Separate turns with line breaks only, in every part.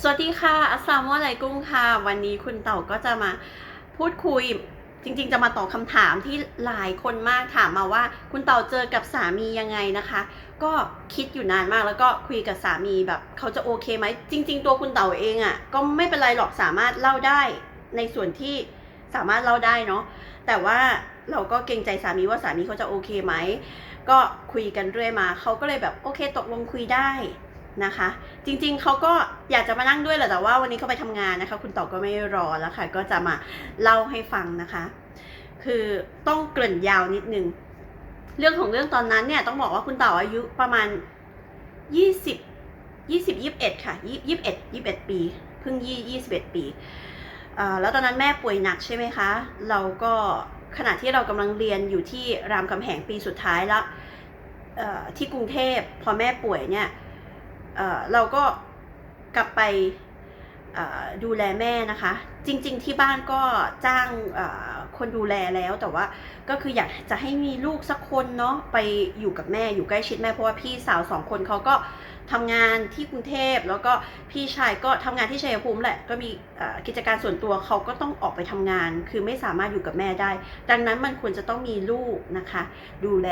สวัสดีค่ะ อัสสามุอะลัยกุมค่ะ วันนี้คุณเต่าก็จะมาพูดคุย จริงๆ จะมาตอบคำถามที่หลายคนมากถามมาว่า คุณเต่าเจอกับสามียังไงนะคะ ก็คิดอยู่นานมากแล้วก็คุยกับสามีแบบเขาจะโอเคไหม จริง ๆ ตัวคุณเต่าเองอะ่ะก็ไม่เป็นไรหรอกสามารถเล่าได้ในส่วนที่สามารถเล่าได้เนาะ แต่ว่าเราก็เกรงใจสามีว่าสามีเขาจะโอเคไหม ก็คุยกันเรื่อยมา เขาก็เลยแบบโอเคตกลงคุยได้ นะคะ จริงๆเขาก็อยากจะมานั่งด้วยแหละแต่ว่าวันนี้เขาไปทำงานนะคะ คุณต่อก็ไม่รอแล้วค่ะ ก็จะมาเล่าให้ฟังนะคะ คือต้องเกริ่นยาวนิดนึง เรื่องของเรื่องตอนนั้นเนี่ยต้องบอกว่าคุณต่าอายุประมาณยี่สิบยี่สิบยี่สิบเอ็ดค่ะยี่ยี่สิบเอ็ดยี่สิบเอ็ดปีเพิ่งยี่ยี่สิบเอ็ดปีแล้วตอนนั้นแม่ป่วยหนักใช่ไหมคะ เราก็ขณะที่เรากำลังเรียนอยู่ที่รามคำแหงปีสุดท้ายแล้วที่กรุงเทพพอแม่ป่วยเนี่ย เราก็กลับไปดูแลแม่นะคะ จริง ๆ ที่บ้านก็จ้างคนดูแลแล้วแต่ว่าก็คืออยากจะให้มีลูกสักคนเนาะไปอยู่กับแม่อยู่ใกล้ชิดแม่เพราะว่าพี่สาวสองคนเขาก็ ทำงานที่กรุงเทพแล้วก็พี่ชายก็ทำงานที่ชัยภูมิแหละก็มีกิจการส่วนตัวเขาก็ต้องออกไปทำงาน คือไม่สามารถอยู่กับแม่ได้ ดังนั้นมันควรจะต้องมีลูกนะคะ ดูแล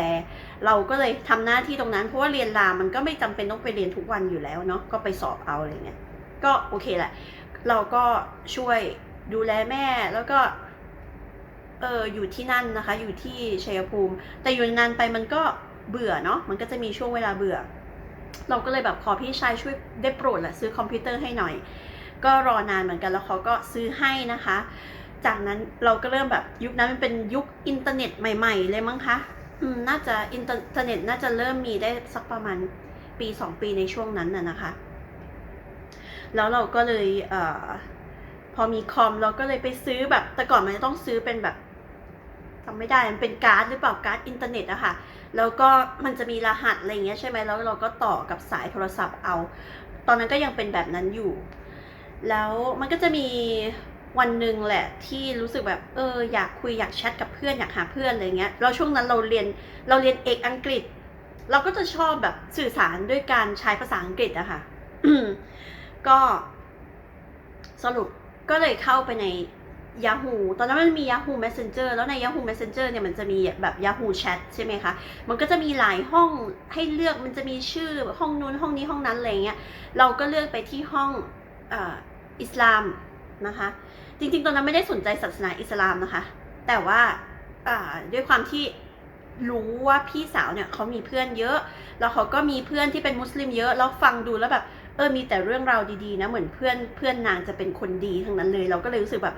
เราก็เลยทำหน้าที่ตรงนั้น เพราะว่าเรียนรามมันก็ไม่จำเป็นต้องไปเรียนทุกวันอยู่แล้วเนาะก็ไปสอบเอาอะไรเงี้ยก็โอเคแหละ เราก็ช่วยดูแลแม่แล้วก็เอออยู่ที่นั่นนะคะ อยู่ที่ชัยภูมิ แต่อยู่นานไปมันก็เบื่อเนาะมันก็จะมีช่วงเวลาเบื่อ เราก็เลยแบบขอพี่ชายช่วยได้โปรดแหละซื้อคอมพิวเตอร์ให้หน่อย ก็รอนานเหมือนกันแล้วเขาก็ซื้อให้นะคะ จากนั้นเราก็เริ่มแบบยุคนั้นมันเป็นยุคอินเทอร์เน็ตใหม่ ๆ เลยมั้งคะอืมน่าจะอินเทอร์เน็ตน่าจะเริ่มมีได้สักประมาณปีสองปีในช่วงนั้นน่ะนะคะ แล้วเราก็เลยเอ่อพอมีคอมเราก็เลยไปซื้อแบบแต่ก่อนมันจะต้องซื้อเป็นแบบจำไม่ได้มันเป็นการ์ดหรือเปล่าการ์ดอินเทอร์เน็ตอะค่ะ แล้วก็มันจะมีรหัสอะไรเงี้ยใช่ไหมแล้วเราก็ต่อกับสายโทรศัพท์เอา ตอนนั้นก็ยังเป็นแบบนั้นอยู่ แล้วมันก็จะมีวันหนึ่งแหละที่รู้สึกแบบเอออยากคุยอยากแชทกับเพื่อนอยากหาเพื่อนอะไรเงี้ยแล้วช่วงนั้นเราเรียนเราเรียนเอกอังกฤษ เราก็จะชอบแบบสื่อสารด้วยการใช้ภาษาอังกฤษอะค่ะก็สรุปก็เลยเข้าไปใน Yahoo ตอนนั้นมันมี Yahoo Messenger แล้วใน Yahoo Messenger เนี่ยมันจะมีแบบ Yahoo Chat ใช่ไหมคะ มันก็จะมีหลายห้องให้เลือก มันจะมีชื่อห้องนู้นห้องนี้ห้องนั้นอะไรเงี้ย เราก็เลือกไปที่ห้องอออิสลามนะคะ จริงๆ ตอนนั้นไม่ได้สนใจศาสนาอิสลามนะคะ แต่ว่าอ่าด้วยความที่รู้ว่าพี่สาวเนี่ยเขามีเพื่อนเยอะ แล้วเขาก็มีเพื่อนที่เป็นมุสลิมเยอะ แล้วฟังดูแล้วแบบเออมีแต่เรื่องราวดีๆนะ เหมือนเพื่อนเพื่อนนางจะเป็นคนดีทั้งนั้นเลย เราก็เลยรู้สึกแบบ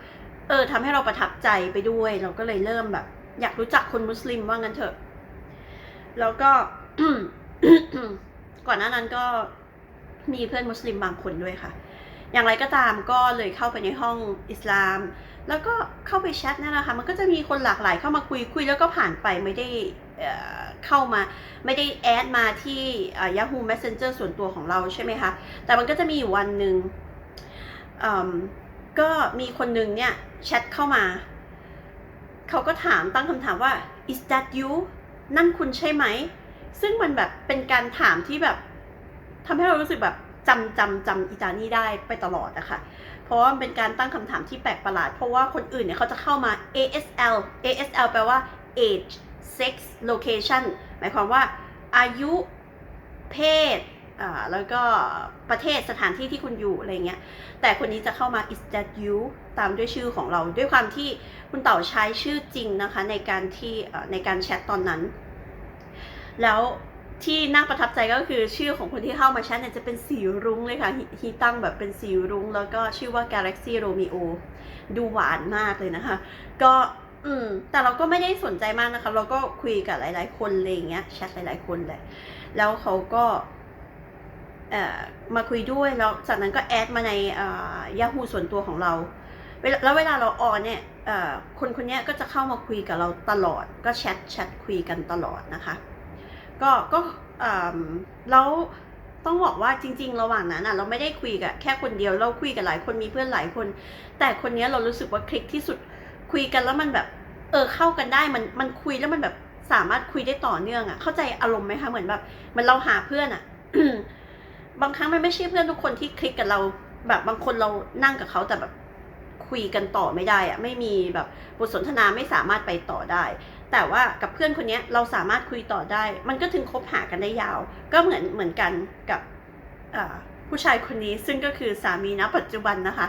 เออทำให้เราประทับใจไปด้วย เราก็เลยเริ่มแบบ อยากรู้จักคนมุสลิมว่างั้นเถอะ แล้วก็ก่อนหน้านั้นก็มีเพื่อนมุสลิมบางคนด้วยค่ะ อย่างไรก็ตามก็เลยเข้าไปในห้องอิสลาม แล้วก็เข้าไปแชทนั่นแหละค่ะ มันก็จะมีคนหลากหลายเข้ามาคุยคุยแล้วก็ผ่านไปไม่ได้เเข้ามาไม่ได้แอดมาที่ Yahoo Messenger ส่วนตัวของเราใช่ไหมคะ แต่มันก็จะมีอยู่วันหนึ่ง ก็มีคนหนึ่งเนี่ยแชทเข้ามา เขาก็ถามตั้งคำถามว่า is that you นั่นคุณใช่ไหม ซึ่งมันแบบเป็นการถามที่แบบทำให้เรารู้สึกแบบจำจำจำอีจานี่ได้ไปตลอดอะค่ะ เพราะว่าเป็นการตั้งคำถามที่แปลกประหลาด เพราะว่าคนอื่นเนี่ยเขาจะเข้ามา ASL ASL แปลว่า age sex location หมายความว่าอายุ เพศ แล้วก็ประเทศสถานที่ที่คุณอยู่อะไรเงี้ย แต่คนนี้จะเข้ามา is that you ตามด้วยชื่อของเรา ด้วยความที่คุณเต่าใช้ชื่อจริงนะคะ ในการที่ในการแชทตอนนั้น แล้วที่น่าประทับใจก็คือชื่อของคนที่เข้ามาแชทเนี่ยจะเป็นสีรุ้งเลยค่ะฮิฮิตั้งแบบเป็นสีรุ้ง แล้วก็ชื่อว่า Galaxy Romeo ดูหวานมากเลยนะคะ ก็อืมแต่เราก็ไม่ได้สนใจมากนะคะ เราก็คุยกับหลาย ๆ คนอะไรเงี้ยแชทหลาย ๆ คนเลยแล้วเขาก็เมาคุยด้วยแล้วจากนั้นก็แอดมาใน Yahoo ส่วนตัวของเรา แล้วเวลาเราออนเนี่ยคนคนนี้ก็จะเข้ามาคุยกับเราตลอด ก็แชทแชทคุยกันตลอดนะคะ ก็ก็แล้วต้องบอกว่าจริง ๆ ระหว่างนั้นอะเราไม่ได้คุยกับแค่คนเดียวเราคุยกับหลายคนมีเพื่อนหลายคน แต่คนนี้เรารู้สึกว่าคลิกที่สุดคุยกันแล้วมันแบบเออเข้ากันได้มันมันคุยแล้วมันแบบสามารถคุยได้ต่อเนื่องอะเข้าใจอารมณ์ไหมคะเหมือนแบบเหมันเราหาเพื่อนอะ บางครั้งมันไม่ใช่เพื่อนทุกคนที่คลิกกับเรา แบบบางคนเรานั่งกับเขาแต่แบบคุยกันต่อไม่ได้อะไม่มีแบบบทสนทนาไม่สามารถไปต่อได้ แต่ว่ากับเพื่อนคนนี้เราสามารถคุยต่อได้ มันก็ถึงคบหากันได้ยาว ก็เหมือนเหมือนกันกับผู้ชายคนนี้ซึ่งก็คือสามีณปัจจุบันนะคะ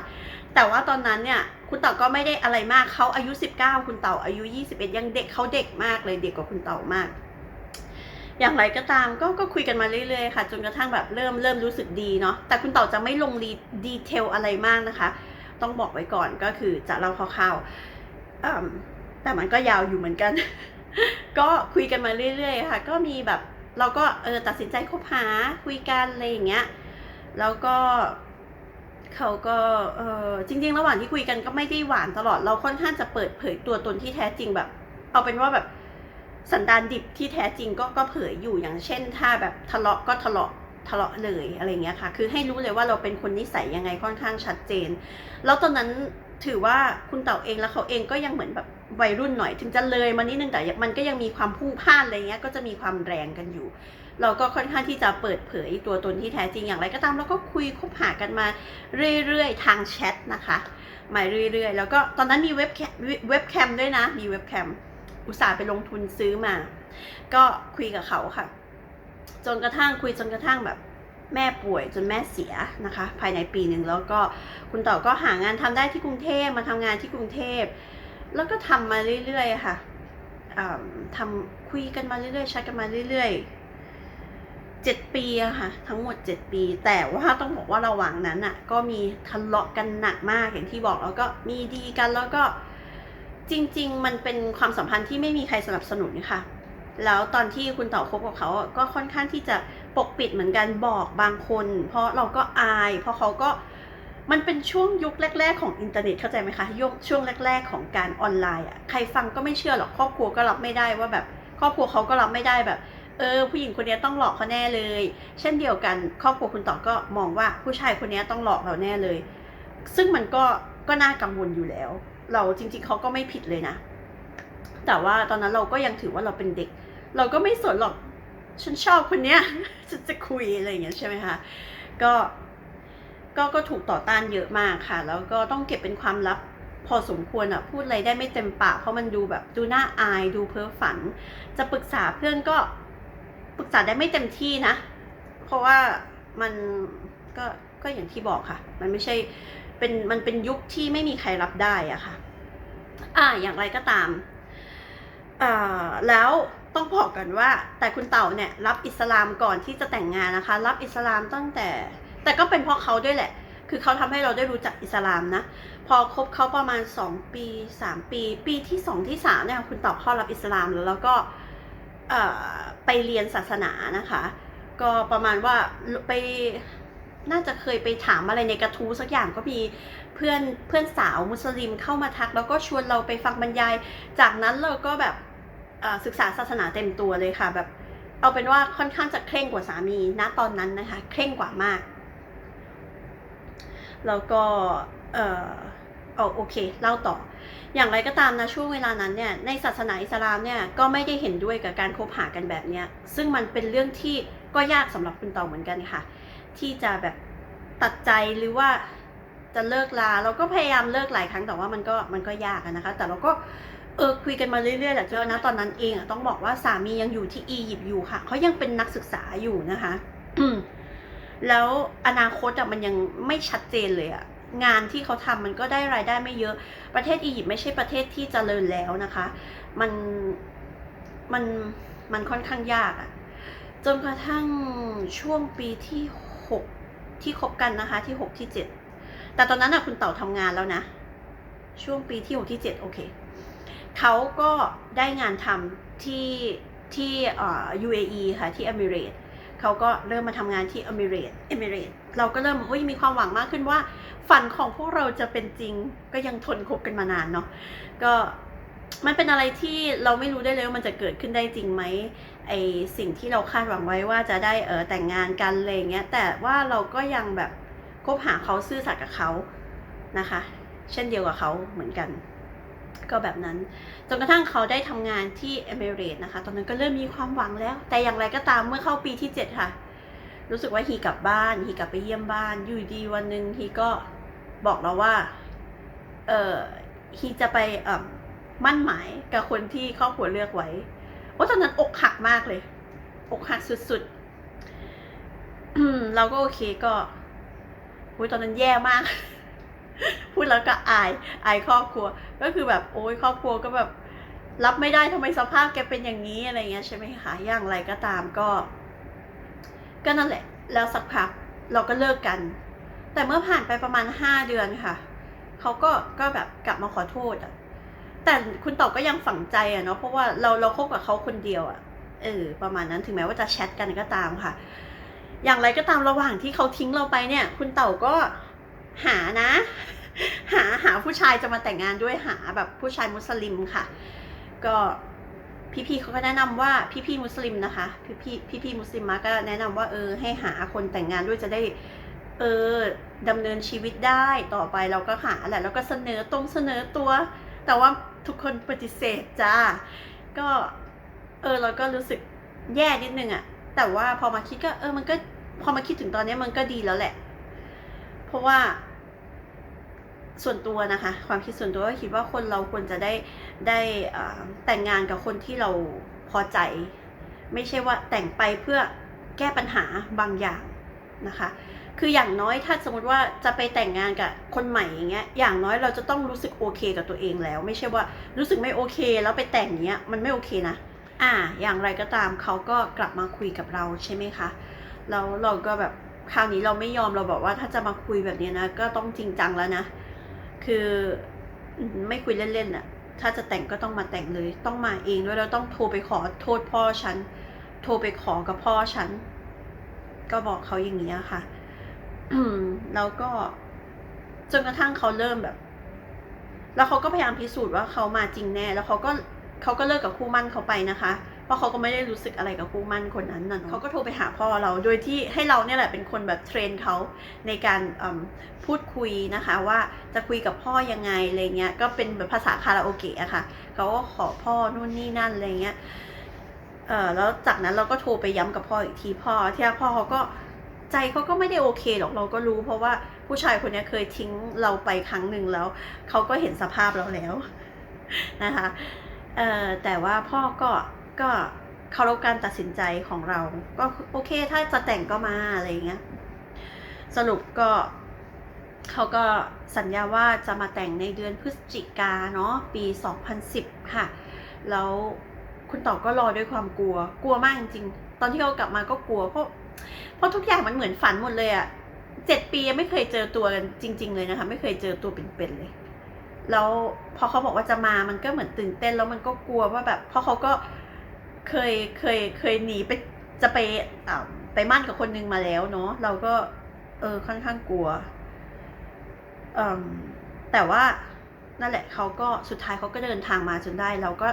แต่ว่าตอนนั้นเนี่ยคุณเต่าก็ไม่ได้อะไรมากเขาอายุ 19 คุณเต่าอายุ 21 ยังเด็กเขาเด็กมากเลยเด็กกว่าคุณเต่ามาก อย่างไรก็ตามก็ก็คุยกันมาเรื่อยๆค่ะ จนกระทั่งแบบเริ่มเริ่มรู้สึกดีเนาะแต่คุณเต่าจะไม่ลงรีดีเทลอะไรมากนะคะ ต้องบอกไว้ก่อนก็คือจะเล่าคร่าวๆแต่มันก็ยาวอยู่เหมือนกัน ก็คุยกันมาเรื่อยๆค่ะ ก็มีแบบเราก็เออตัดสินใจคบหาคุยกันอะไรอย่างเงี้ยแล้วก็เขาก็เออจริง ๆ ระหว่างที่คุยกันก็ไม่ได้หวานตลอด เราค่อนข้างจะเปิดเผยตัวตนที่แท้จริงแบบ เอาเป็นว่าแบบ สันดานดิบที่แท้จริงก็ก็เผยอยู่อย่างเช่น ถ้าแบบทะเลาะก็ทะเลาะทะเลาะเลยอะไรเงี้ยค่ะ คือให้รู้เลยว่าเราเป็นคนนิสัยยังไงค่อนข้างชัดเจน แล้วตอนนั้นถือว่าคุณเต่าเองแล้วเขาเองก็ยังเหมือนแบบวัยรุ่นหน่อย ถึงจะเลยมานิดนึงแต่มันก็ยังมีความผู้พ่านอะไรเงี้ย ก็จะมีความแรงกันอยู่ เราก็ค่อนข้างที่จะเปิดเผยตัวตนที่แท้จริงอย่างไรก็ตามเราก็คุยคบหากันมาเรื่อยๆ ทางแชทนะคะมาเรื่อยๆ แล้วก็ตอนนั้นมีเว็บแคมเว็บแคมด้วยนะ มีเว็บแคม อุตส่าห์ไปลงทุนซื้อมา ก็คุยกับเขาค่ะ จนกระทั่งคุยจนกระทั่งแบบแม่ป่วยจนแม่เสียนะคะ ภายในปีหนึ่งแล้วก็คุณต่อก็หางานทำได้ที่กรุงเทพมาทำงานที่กรุงเทพ แล้วก็ทำมาเรื่อยๆค่ะอ่าทำคุยกันมาเรื่อยๆแชทกันมาเรื่อยๆเจ็ดปีอะค่ะ ทั้งหมดเจ็ดปี แต่ว่าต้องบอกว่าระหว่างนั้นอะก็มีทะเลาะกันหนักมากอย่างที่บอกแล้วก็มีดีกันแล้วก็ จริง ๆ มันเป็นความสัมพันธ์ที่ไม่มีใครสนับสนุนค่ะ แล้วตอนที่คุณต่อคบกับเขาก็ค่อนข้างที่จะปกปิดเหมือนกันบอกบางคน เพราะเราก็อาย เพราะเขาก็มันเป็นช่วงยุคแรก ๆ ของอินเทอร์เน็ตเข้าใจไหมคะยุคช่วงแรก ๆ ของการออนไลน์อะใครฟังก็ไม่เชื่อหรอกครอบครัวก็รับไม่ได้ว่าแบบ ครอบครัวเขาก็รับไม่ได้แบบ เออ ผู้หญิงคนนี้ต้องหลอกเขาแน่เลย เช่นเดียวกัน ครอบครัวคุณต่อก็มองว่าผู้ชายคนนี้ต้องหลอกเราแน่เลย ซึ่งมันก็ก็น่ากังวลอยู่แล้ว เราจริง ๆเขาก็ไม่ผิดเลยนะ แต่ว่าตอนนั้นเราก็ยังถือว่าเราเป็นเด็ก เราก็ไม่สนหรอกฉันชอบคนเนี้ยฉันจะคุยอะไรอย่างเงี้ยใช่ไหมคะก็ก็ก็ถูกต่อต้านเยอะมากค่ะ แล้วก็ต้องเก็บเป็นความลับพอสมควรอะพูดอะไรได้ไม่เต็มปากเพราะมันดูแบบดูน่าอายดูเพ้อฝัน จะปรึกษาเพื่อนก็ปรึกษาได้ไม่เต็มที่นะ เพราะว่ามันก็ก็อย่างที่บอกค่ะ มันไม่ใช่ เป็นมันเป็นยุคที่ไม่มีใครรับได้อะค่ะ อ่า อย่างไรก็ตามอ่าแล้วต้องบอกกันว่า แต่คุณเต่าเนี่ยรับอิสลามก่อนที่จะแต่งงานนะคะ รับอิสลามตั้งแต่ แต่ก็เป็นเพราะเขาด้วยแหละ คือเขาทำให้เราได้รู้จักอิสลามนะ พอคบเขาประมาณ 2 ปี 3 ปี ปีที่ 2 ที่3เนี่ยคุณเต่าเข้ารับอิสลามแล้วแล้วก็เอ่อไปเรียนศาสนานะคะ ก็ประมาณว่าไป น่าจะเคยไปถามอะไรในกระทู้สักอย่างก็มีเพื่อนเพื่อนสาวมุสลิมเข้ามาทัก แล้วก็ชวนเราไปฟังบรรยาย จากนั้นเราก็แบบศึกษาศาสนาเต็มตัวเลยค่ะแบบเอาเป็นว่าค่อนข้างจะเคร่งกว่าสามีณตอนนั้นนะคะเคร่งกว่ามาก แล้วก็เออเอาโอเคเล่าต่อ อย่างไรก็ตามนะช่วงเวลานั้นเนี่ยในศาสนาอิสลามเนี่ยก็ไม่ได้เห็นด้วยกับการคบหากันแบบเนี้ยซึ่งมันเป็นเรื่องที่ก็ยากสำหรับคุณเต่าเหมือนกันค่ะ ที่จะแบบตัดใจหรือว่าจะเลิกลาเราก็พยายามเลิกหลายครั้งแต่ว่ามันก็มันก็ยากนะคะ แต่เราก็เออคุยกันมาเรื่อยๆแหละเจ้านะตอนนั้นเองอะต้องบอกว่าสามียังอยู่ที่อียิปต์อยู่ค่ะเขายังเป็นนักศึกษาอยู่นะคะแล้วอนาคตอะมันยังไม่ชัดเจนเลยอะงานที่เขาทำมันก็ได้รายได้ไม่เยอะ ประเทศอียิปต์ไม่ใช่ประเทศที่เจริญแล้วนะคะ มันมันมันค่อนข้างยากอะจนกระทั่งช่วงปีที่ห กที่คบกันนะคะที่หกที่เจ็ดแต่ตอนนั้นอะคุณเต่าทำงานแล้วนะ ช่วงปีที่หกที่เจ็ดโอเคเขาก็ได้งานทำที่ที่อ่อ UAE ค่ะที่ e m i r a t e เขาก็เริ่มมาทำงานที่ e m i r a t e e m i r a t e เราก็เริ่มเฮ้ยมีความหวังมากขึ้นว่า ฝันของพวกเราจะเป็นจริงก็ยังทนคบกันมานานเนาะก็มันเป็นอะไรที่เราไม่รู้ได้เลยว่ามันจะเกิดขึ้นได้จริงไหม ไอสิ่งที่เราคาดหวังไว้ว่าจะได้เออแต่งงานกันอะไรเงี้ยแต่ว่าเราก็ยังแบบคบหาเขาซื่อสัตย์กับเขานะคะ เช่นเดียวกับเขาเหมือนกัน ก็แบบนั้นจนกระทั่งเขาได้ทำงานที่เอมิเรตนะคะ ตอนนั้นก็เริ่มมีความหวังแล้ว แต่อย่างไรก็ตามเมื่อเข้าปีที่ 7 ค่ะ รู้สึกว่าฮีกลับบ้านฮีกลับไปเยี่ยมบ้าน อยู่ดีวันหนึ่งฮีก็บอกเราว่าเออฮีจะไปเออมั่นหมายกับคนที่ครอบครัวเลือกไว้ โอ้ตอนนั้นอกหักมากเลย อกหักสุดๆเราก็โอเคก็อุ้ยตอนนั้นแย่มาก พูดแล้วก็อายอายครอบครัว ก็คือแบบโอ้ยครอบครัวก็แบบ รับไม่ได้ทำไมสภาพแกเป็นอย่างนี้อะไรเงี้ยใช่ไหมคะอย่างไรก็ตามก็ ก็นั่นแหละ แล้วสักพักเราก็เลิกกัน แต่เมื่อผ่านไปประมาณห้าเดือนค่ะเขาก็ก็แบบกลับมาขอโทษอะ แต่คุณต่อก็ยังฝังใจอะเนาะเพราะว่าเราเราคบกับเขาคนเดียวอะเออประมาณนั้นถึงแม้ว่าจะแชทกันก็ตามค่ะ อย่างไรก็ตามระหว่างที่เขาทิ้งเราไปเนี่ย คุณเต่าก็หานะ หาหาผู้ชายจะมาแต่งงานด้วยหาแบบผู้ชายมุสลิมค่ะ ก็พี่ๆเขาก็แนะนำว่าพี่ๆมุสลิมนะคะพี่ๆพี่ๆมุสลิมมาก็แนะนำว่าเออให้หาคนแต่งงานด้วยจะได้เออดำเนินชีวิตได้ต่อไปเราก็หาแหละแล้วก็เสนอตรงเสนอตัว แต่ว่า ทุกคนปฏิเสธจ้า ก็เออเราก็รู้สึกแย่นิดนึงอะแต่ว่าพอมาคิดก็เออมันก็พอมาคิดถึงตอนนี้มันก็ดีแล้วแหละ เพราะว่าส่วนตัวนะคะ ความคิดส่วนตัวก็คิดว่าคนเราควรจะได้ได้แต่งงานกับคนที่เราพอใจ ไม่ใช่ว่าแต่งไปเพื่อแก้ปัญหาบางอย่างนะคะ คืออย่างน้อยถ้าสมมติว่าจะไปแต่งงานกับคนใหม่อย่างเงี้ย อย่างน้อยเราจะต้องรู้สึกโอเคกับตัวเองแล้ว ไม่ใช่ว่ารู้สึกไม่โอเคแล้วไปแต่งเงี้ยมันไม่โอเคนะ อ่า อย่างไรก็ตามเขาก็กลับมาคุยกับเราใช่ไหมคะ แล้วเราก็แบบคราวนี้เราไม่ยอมเราบอกว่าถ้าจะมาคุยแบบนี้นะก็ต้องจริงจังแล้วนะ คือไม่คุยเล่นๆน่ะ ถ้าจะแต่งก็ต้องมาแต่งเลย ต้องมาเองด้วยเราต้องโทรไปขอโทษพ่อฉัน โทรไปขอกับพ่อฉัน ก็บอกเขาอย่างนี้ยค่ะ แล้วก็จนกระทั่งเขาเริ่มแบบ แล้วเขาก็พยายามพิสูจน์ว่าเขามาจริงแน่ แล้วเขาก็เขาก็เลิกกับคู่มั่นเขาไปนะคะ เพราะเขาก็ไม่ได้รู้สึกอะไรกับคู่มั่นคนนั้นน่ะเขาก็โทรไปหาพ่อเรา โดยที่ให้เราเนี่ยแหละเป็นคนแบบเทรนเขาในการพูดคุยนะคะว่าจะคุยกับพ่อยังไงอะไรเงี้ย ก็เป็นแบบภาษาคาราโอเกะอะค่ะ เขาก็ขอพ่อนู่นนี่นั่นอะไรเงี้ย เออแล้วจากนั้นเราก็โทรไปย้ำกับพ่ออีกทีพ่อที่พ่อเขาก็ ใจเขาก็ไม่ได้โอเคหรอกเราก็รู้ เพราะว่าผู้ชายคนนี้เคยทิ้งเราไปครั้งหนึ่งแล้วเขาก็เห็นสภาพเราแล้วนะคะเออแต่ว่าพ่อก็ก็เคารพการตัดสินใจของเรา ก็โอเคถ้าจะแต่งก็มาอะไรเงี้ยสรุปก็เขาก็สัญญาว่าจะมาแต่งในเดือนพฤศจิกาเนาะปี 2010 ค่ะ แล้วคุณต่อก็รอด้วยความกลัว กลัวมากจริงๆตอนที่เขากลับมาก็กลัวเพราะ เพราะทุกอย่างมันเหมือนฝันหมดเลยอะเจ็ดปียังไม่เคยเจอตัวกันจริง ๆ เลยนะคะ ไม่เคยเจอตัวเป็นๆเลย แล้วพอเขาบอกว่าจะมามันก็เหมือนตื่นเต้นแล้วมันก็กลัวว่าแบบ เพราะเขาก็เคยเคยเคยหนีไปจะไปอ่าไปมั่นกับคนนึงมาแล้วเนาะเราก็ เออค่อนข้างกลัวแต่ว่านั่นแหละเขาก็สุดท้ายเขาก็เดินทางมาจนได้ เราก็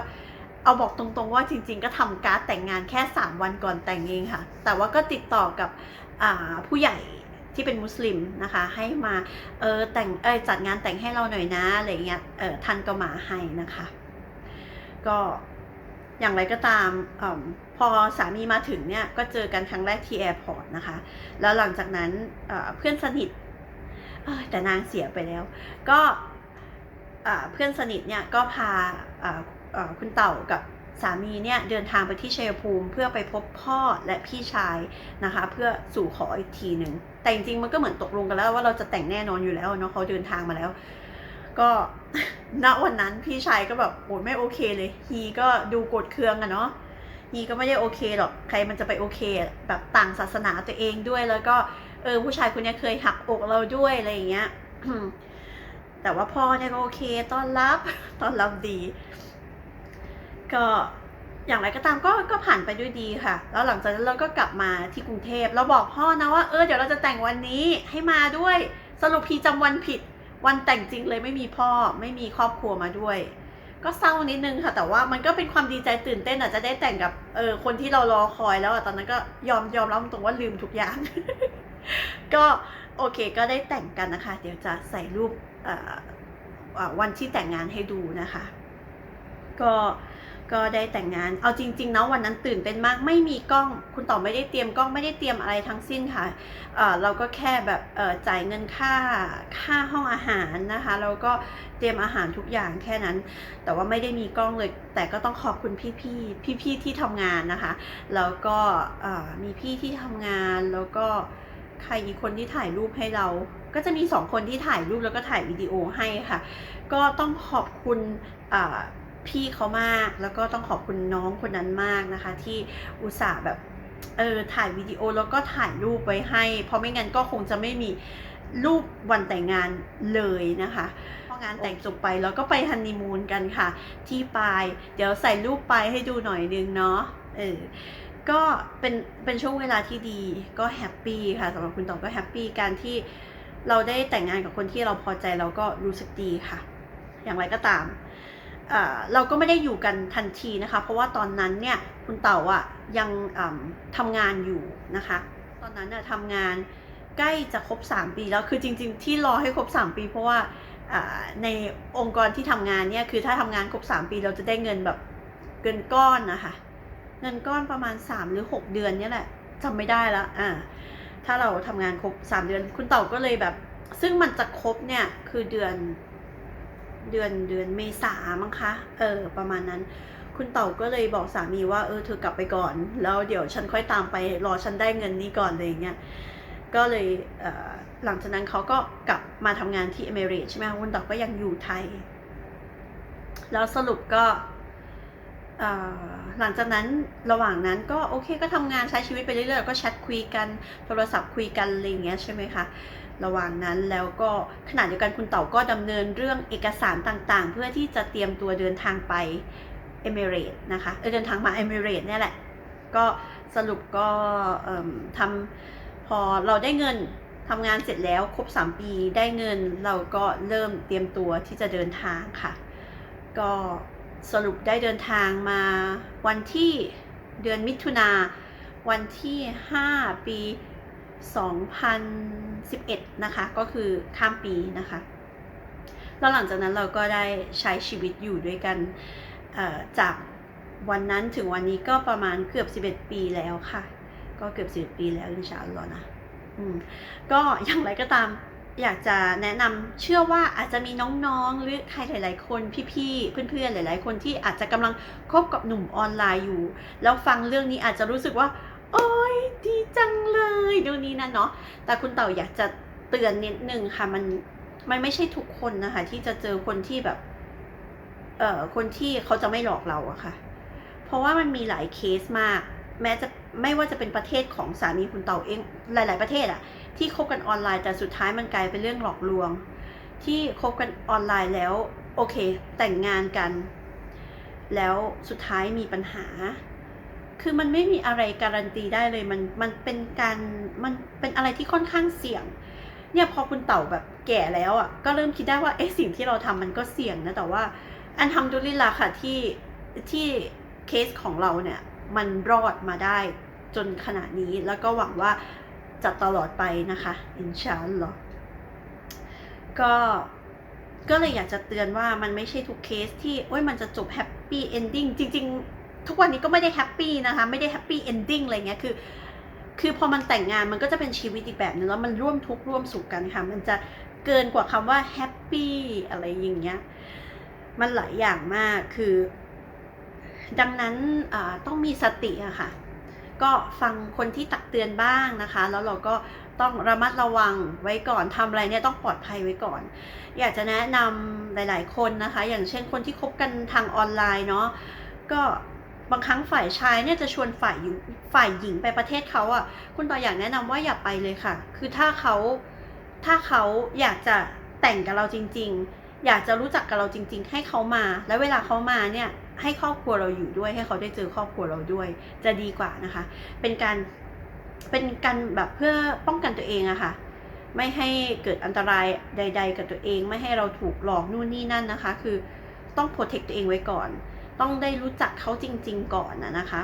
เอาบอกตรงๆว่าจริง ๆ ก็ทำการ์ดแต่งงานแค่สามวันก่อนแต่งเองค่ะ แต่ว่าก็ติดต่อกับผู้ใหญ่ที่เป็นมุสลิมนะคะ ให้มาเออแต่งเออจัดงานแต่งให้เราหน่อยนะอะไรเงี้ยเออท่านก็มาให้นะคะ ก็อย่างไรก็ตามอพอสามีมาถึงเนี่ยก็เจอกันครั้งแรกที่แอร์พอร์ตนะคะ แล้วหลังจากนั้นเเพื่อนสนิทแต่นางเสียไปแล้ว ก็เพื่อนสนิทเนี่ยก็พา คุณเต่ากับสามีเนี่ยเดินทางไปที่ชัยภูมิเพื่อไปพบพ่อและพี่ชายนะคะ เพื่อสู่ขออีกทีหนึ่งแต่จริงๆมันก็เหมือนตกลงกันแล้วว่าเราจะแต่งแน่นอนอยู่แล้วเนาะเขาเดินทางมาแล้ว ก็ณวันนั้นพี่ชายก็แบบโอ้ไม่โอเคเลยฮีก็ดูโกรธเคืองอะเนาะฮีก็ไม่ได้โอเคหรอกใครมันจะไปโอเค แบบต่างศาสนาตัวเองด้วยแล้วก็เออผู้ชายคนนี้เคยหักอกเราด้วยอะไรอย่างเงี้ยแต่ว่าพ่อเนี่ยก็โอเคต้อนรับต้อนรับดี ก็อย่างไรก็ตามก็ก็ผ่านไปด้วยดีค่ะ แล้วหลังจากนั้นเราก็กลับมาที่กรุงเทพเราบอกพ่อนะว่าเออเดี๋ยวเราจะแต่งวันนี้ให้มาด้วยสรุปพีจำวันผิด วันแต่งจริงเลยไม่มีพ่อไม่มีครอบครัวมาด้วย ก็เศร้านิดนึงค่ะ แต่ว่ามันก็เป็นความดีใจตื่นเต้นอาจจะได้แต่งกับเออคนที่เรารอคอยแล้วอะตอนนั้นก็ยอมยอมรับตรงว่าลืมทุกอย่าง ก็โอเคก็ได้แต่งกันนะคะ เดี๋ยวจะใส่รูปเอ่อวันที่แต่งงานให้ดูนะคะ ก็ ก็ได้แต่งงาน เอาจริงๆนะวันนั้นตื่นเต้นมาก ไม่มีกล้อง คุณต่อไม่ได้เตรียมกล้องไม่ได้เตรียมอะไรทั้งสิ้นค่ะเเราก็แค่แบบจ่ายเงินค่าค่าห้องอาหารนะคะแล้วก็เตรียมอาหารทุกอย่างแค่นั้น แต่ว่าไม่ได้มีกล้องเลย แต่ก็ต้องขอบคุณพี่ๆพี่ๆที่ทำงานนะคะ แล้วก็มีพี่ที่ทำงานแล้วก็ใครอีกคนที่ถ่ายรูปให้เรา ก็จะมีสองคนที่ถ่ายรูปแล้วก็ถ่ายวิดีโอให้ค่ะ ก็ต้องขอบคุณ พี่เขามาก แล้วก็ต้องขอบคุณน้องคนนั้นมากนะคะ ที่อุตส่าห์แบบเออถ่ายวิดีโอแล้วก็ถ่ายรูปไว้ให้ เพราะไม่งั้นก็คงจะไม่มีรูปวันแต่งงานเลยนะคะพองานแต่งจบไปแล้วก็ไปฮันนีมูนกันค่ะ ที่ปลาย เดี๋ยวใส่รูปปลายให้ดูหน่อยนึงเนาะเออก็เป็นเป็นช่วงเวลาที่ดีก็แฮปปี้ค่ะสำหรับคุณต่อก็แฮปปี้การที่เราได้แต่งงานกับคนที่เราพอใจเราก็รู้สึกดีค่ะ อย่างไรก็ตาม เราก็ไม่ได้อยู่กันทันทีนะคะ เพราะว่าตอนนั้นเนี่ยคุณเต่าอะยังอ่ำทำงานอยู่นะคะ ตอนนั้นน่ะทำงานใกล้จะครบ 3 ปีแล้วคือจริง ๆ ที่รอให้ครบ 3 ปี เพราะว่าในองค์กรที่ทำงานเนี่ยคือถ้าทำงานครบ 3 ปีเราจะได้เงินแบบเงินก้อนนะคะเงินก้อนประมาณ 3 หรือ 6 เดือนเนี่ยแหละจำไม่ได้ละอ่าถ้าเราทำงานครบ 3 เดือน คุณเต่าก็เลยแบบ ซึ่งมันจะครบเนี่ยคือเดือน เดือนเดือนเมษามั้งคะ เออ ประมาณนั้น คุณเต่าก็เลยบอกสามีว่า เออ เธอกลับไปก่อน แล้วเดี๋ยวฉันค่อยตามไป รอฉันได้เงินนี้ก่อนเลยอย่างเงี้ย ก็เลยเออหลังจากนั้นเขาก็กลับมาทำงานที่เอเมเรตใช่ไหมคุณเต่าก็ยังอยู่ไทย แล้วสรุปก็หลังจากนั้นระหว่างนั้นก็โอเคก็ทำงานใช้ชีวิตไปเรื่อยๆ ก็แชทคุยกันโทรศัพท์คุยกันอะไรอย่างเงี้ยใช่ไหมคะ ระหว่างนั้นแล้วก็ขณะเดียวกันคุณเต่าก็ดำเนินเรื่องเอกสารต่างๆ เพื่อที่จะเตรียมตัวเดินทางไปเอมิเรตนะคะเออเดินทางมาเอมิเรตเนี่ยแหละ ก็สรุปก็ทำพอเราได้เงินทำงานเสร็จแล้วครบ 3 ปีได้เงินเราก็เริ่มเตรียมตัวที่จะเดินทางค่ะ ก็สรุปได้เดินทางมาวันที่เดือนมิถุนาวันที่ 5 ปี 11 นะคะ ก็คือข้ามปีนะคะแล้วหลังจากนั้นเราก็ได้ใช้ชีวิตอยู่ด้วยกันจากวันนั้นถึงวันนี้ก็ประมาณเกือบ 11 ปีแล้วค่ะ ก็เกือบ 11 ปีแล้วอินชาอัลลอฮ์นะก็อย่างไรก็ตามอยากจะแนะนำเชื่อว่าอาจจะมีน้องๆ หรือใครหลาย ๆ คนพี่ๆเพื่อนๆหลาย ๆ คนที่อาจจะกำลังคบกับหนุ่มออนไลน์อยู่ แล้วฟังเรื่องนี้อาจจะรู้สึกว่า โอ้ยดีจังเลยดูนี้นั่นเนาะแต่คุณเต่าอยากจะเตือนนิดนึงค่ะมันมันไม่ใช่ทุกคนนะคะ ที่จะเจอคนที่แบบ เอ่อคนที่เขาจะไม่หลอกเราอะค่ะ เพราะว่ามันมีหลายเคสมาก แม้จะไม่ว่าจะเป็นประเทศของสามีคุณเต่าเองหลาย ๆ ประเทศอะที่คบกันออนไลน์แต่สุดท้ายมันกลายเป็นเรื่องหลอกลวง ที่คบกันออนไลน์แล้ว โอเค แต่งงานกัน แล้วสุดท้ายมีปัญหา คือมันไม่มีอะไรการันตีได้เลยมันมันเป็นการมันเป็นอะไรที่ค่อนข้างเสี่ยง เนี่ยพอคุณเต่าแบบแก่แล้วอะก็เริ่มคิดได้ว่าเอ๊ะสิ่งที่เราทำมันก็เสี่ยงนะแต่ว่าอันทำดุลิลลาค่ะที่ที่เคสของเราเนี่ยมันรอดมาได้จนขนาดนี้แล้วก็หวังว่าจะตลอดไปนะคะอินชาอัลลอฮ์ก็ก็เลยอยากจะเตือนว่ามันไม่ใช่ทุกเคสที่โอ้ยมันจะจบแฮปปี้เอนดิ้งจริง ๆ ทุกวันนี้ก็ไม่ได้แฮปปี้นะคะ ไม่ได้แฮปปี้เอนดิ้งอะไรเงี้ยคือ คือพอมันแต่งงานมันก็จะเป็นชีวิตอีกแบบนึงแล้วมันร่วมทุกข์ร่วมสุขกันค่ะ มันจะเกินกว่าคำว่าแฮปปี้อะไรอย่างเงี้ยมันหลายอย่างมากคือ ดังนั้นต้องมีสติอะค่ะ ก็ฟังคนที่ตักเตือนบ้างนะคะ แล้วเราก็ต้องระมัดระวังไว้ก่อนทำอะไรเนี่ยต้องปลอดภัยไว้ก่อน อยากจะแนะนำหลาย ๆ คนนะคะ อย่างเช่นคนที่คบกันทางออนไลน์เนาะก็ บางครั้งฝ่ายชายเนี่ยจะชวนฝ่ายหญิงฝ่ายหญิงไปประเทศเขาอะ่ะ คุณต่ออยากแนะนำว่าอย่าไปเลยค่ะ คือถ้าเขาถ้าเขาอยากจะแต่งกับเราจริง ๆ อยากจะรู้จักกับเราจริง ๆ ให้เขามา แล้วเวลาเขามาเนี่ยให้ครอบครัวเราอยู่ด้วย ให้เขาได้เจอครอบครัวเราด้วย จะดีกว่านะคะ เป็นการเป็นการแบบเพื่อป้องกันตัวเองอะค่ะไม่ให้เกิดอันตรายใด ๆ กับตัวเอง ไม่ให้เราถูกหลอกนู่นนี่นั่นนะคะ คือต้องโปรเทคตัวเองไว้ก่อน ต้องได้รู้จักเขาจริง ๆ ก่อนนะนะคะ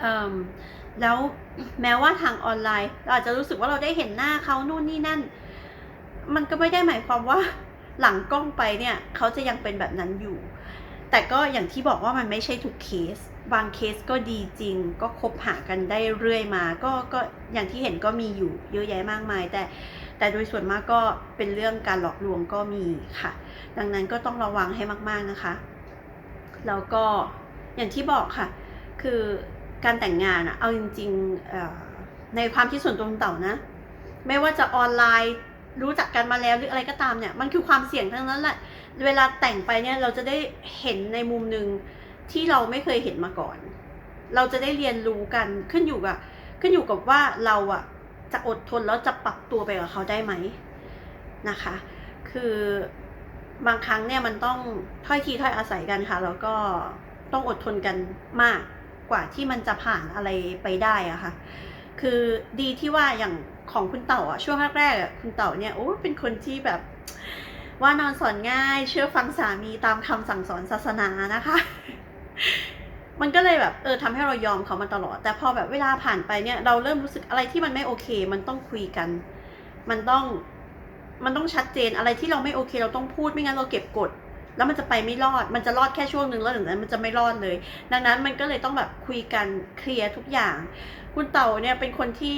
เอิ่มแล้วแม้ว่าทางออนไลน์ เราอาจจะรู้สึกว่าเราได้เห็นหน้าเขานู่นนี่นั่น มันก็ไม่ได้หมายความว่าหลังกล้องไปเนี่ยเขาจะยังเป็นแบบนั้นอยู่ แต่ก็อย่างที่บอกว่ามันไม่ใช่ทุกเคส บางเคสก็ดีจริง ก็คบหากันได้เรื่อยมา ก็ก็อย่างที่เห็นก็มีอยู่เยอะแยะมากมาย แต่แต่โดยส่วนมากก็เป็นเรื่องการหลอกลวงก็มีค่ะ ดังนั้นก็ต้องระวังให้มากๆนะคะ แล้วก็อย่างที่บอกค่ะ คือการแต่งงานอะเอาจริงๆในความคิดส่วนตัวของเต่านะ ไม่ว่าจะออนไลน์รู้จักกันมาแล้วหรืออะไรก็ตามเนี่ย มันคือความเสี่ยงทั้งนั้นแหละ เวลาแต่งไปเนี่ยเราจะได้เห็นในมุมหนึ่งที่เราไม่เคยเห็นมาก่อน เราจะได้เรียนรู้กันขึ้นอยู่กับขึ้นอยู่กับว่าเราอะจะอดทนแล้วจะปรับตัวไปกับเขาได้ไหมนะคะ คือ บางครั้งเนี่ยมันต้องถ้อยทีถ้อยอาศัยกันค่ะ แล้วก็ต้องอดทนกันมากกว่าที่มันจะผ่านอะไรไปได้อะค่ะ คือดีที่ว่าอย่างของคุณเต่าอะช่วงแรกๆอะคุณเต่าเนี่ยโอ้เป็นคนที่แบบว่านอนสอนง่ายเชื่อฟังสามีตามคำสั่งสอนศาสนานะคะ มันก็เลยแบบเออทำให้เรายอมเขามาตลอด แต่พอแบบเวลาผ่านไปเนี่ย เราเริ่มรู้สึกอะไรที่มันไม่โอเค มันต้องคุยกัน มันต้อง มันต้องชัดเจนอะไรที่เราไม่โอเค เราต้องพูดไม่งั้นเราเก็บกด แล้วมันจะไปไม่รอด มันจะรอดแค่ช่วงหนึ่งแล้วหลังนั้นมันจะไม่รอดเลย ดังนั้นมันก็เลยต้องแบบคุยกันเคลียร์ทุกอย่าง คุณเต่าเนี่ยเป็นคนที่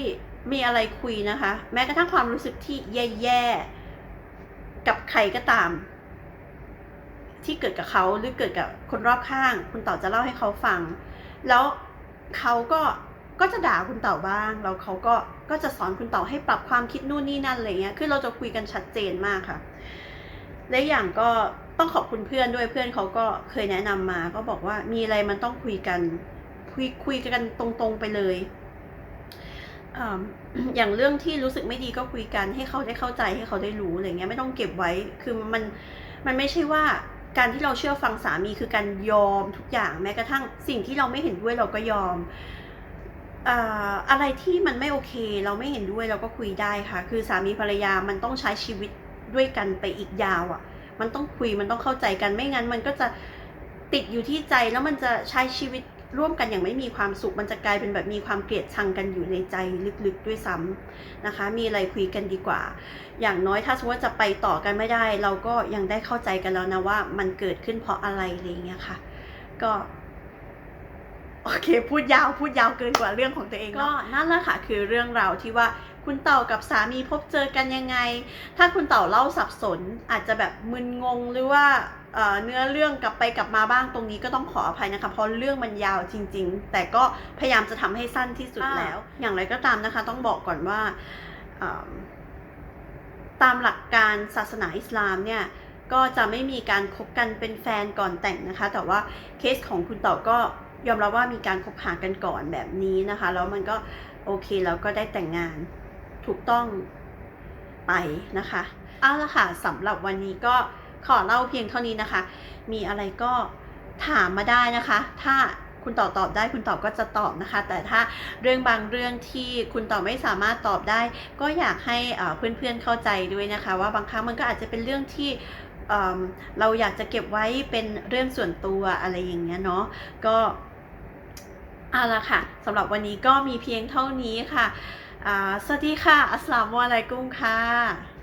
มีอะไรคุยนะคะ แม้กระทั่งความรู้สึกที่แย่ๆกับใครก็ตาม ที่เกิดกับเขาหรือเกิดกับคนรอบข้าง คุณเต่าจะเล่าให้เขาฟัง แล้วเขาก็ ก็จะด่าคุณเต่าบ้างแล้วเขาก็ก็จะสอนคุณเต่าให้ปรับความคิดนู่นนี่นั่นอะไรเงี้ยคือเราจะคุยกันชัดเจนมากค่ะ และอย่างก็ต้องขอบคุณเพื่อนด้วยเพื่อนเขาก็เคยแนะนำมา ก็บอกว่ามีอะไรมันต้องคุยกัน คุยคุยกันตรงๆไปเลยอย่างเรื่องที่รู้สึกไม่ดีก็คุยกันให้เขาได้เข้าใจให้เขาได้รู้อะไรเงี้ยไม่ต้องเก็บไว้คือมันมันไม่ใช่ว่าการที่เราเชื่อฟังสามีคือการยอมทุกอย่างแม้กระทั่งสิ่งที่เราไม่เห็นด้วยเราก็ยอม อะไรที่มันไม่โอเค เราไม่เห็นด้วยเราก็คุยได้ค่ะ คือสามีภรรยามันต้องใช้ชีวิตด้วยกันไปอีกยาวอะ่ะ มันต้องคุยมันต้องเข้าใจกันไม่งั้น มันก็จะติดอยู่ที่ใจแล้วมันจะใช้ชีวิตร่วมกันอย่างไม่มีความสุข มันจะกลายเป็นแบบมีความเกลียดชังกันอยู่ในใจลึกๆด้วยซ้ำนะคะ มีอะไรคุยกันดีกว่า อย่างน้อยถ้าสมมติว่าจะไปต่อกันไม่ได้ เราก็ยังได้เข้าใจกันแล้วนะว่ามันเกิดขึ้นเพราะอะไรอะไรอย่างเงี้ยค่ะ ก็ โอเค พูดยาวพูดยาวเกินกว่าเรื่องของตัวเองก็นั่นแหละค่ะคือเรื่องราวที่ว่าคุณเต่ากับสามีพบเจอกันยังไง ถ้าคุณเต่าเล่าสับสน อาจจะแบบมึนงงหรือว่าเอ่อเนื้อเรื่องกลับไปกลับมาบ้างตรงนี้ก็ต้องขออภัยนะคะ เพราะเรื่องมันยาวจริง ๆ แต่ก็พยายามจะทำให้สั้นที่สุดแล้ว อย่างไรก็ตามนะคะ ต้องบอกก่อนว่าเอิ่มตามหลักการศาสนาอิสลามเนี่ยก็จะไม่มีการคบกันเป็นแฟนก่อนแต่งนะคะ แต่ว่าเคสของคุณเต่าก็ ยอมรับว่ามีการคบหากันก่อนแบบนี้นะคะ แล้วมันก็โอเคแล้วก็ได้แต่งงานถูกต้องไปนะคะเอาละค่ะสำหรับวันนี้ก็ขอเล่าเพียงเท่านี้นะคะ มีอะไรก็ถามมาได้นะคะ ถ้าคุณตอบตอบได้คุณตอบก็จะตอบนะคะ แต่ถ้าเรื่องบางเรื่องที่คุณตอบไม่สามารถตอบได้ ก็อยากให้เพื่อนๆเข้าใจด้วยนะคะ ว่าบางครั้งมันก็อาจจะเป็นเรื่องที่เราอยากจะเก็บไว้เป็นเรื่องส่วนตัวอะไรอย่างเงี้ยเนาะก็ เอาละค่ะสำหรับวันนี้ก็มีเพียงเท่านี้ค่ะ สวัสดีค่ะ อัสสลามุอะลัยกุมค่ะ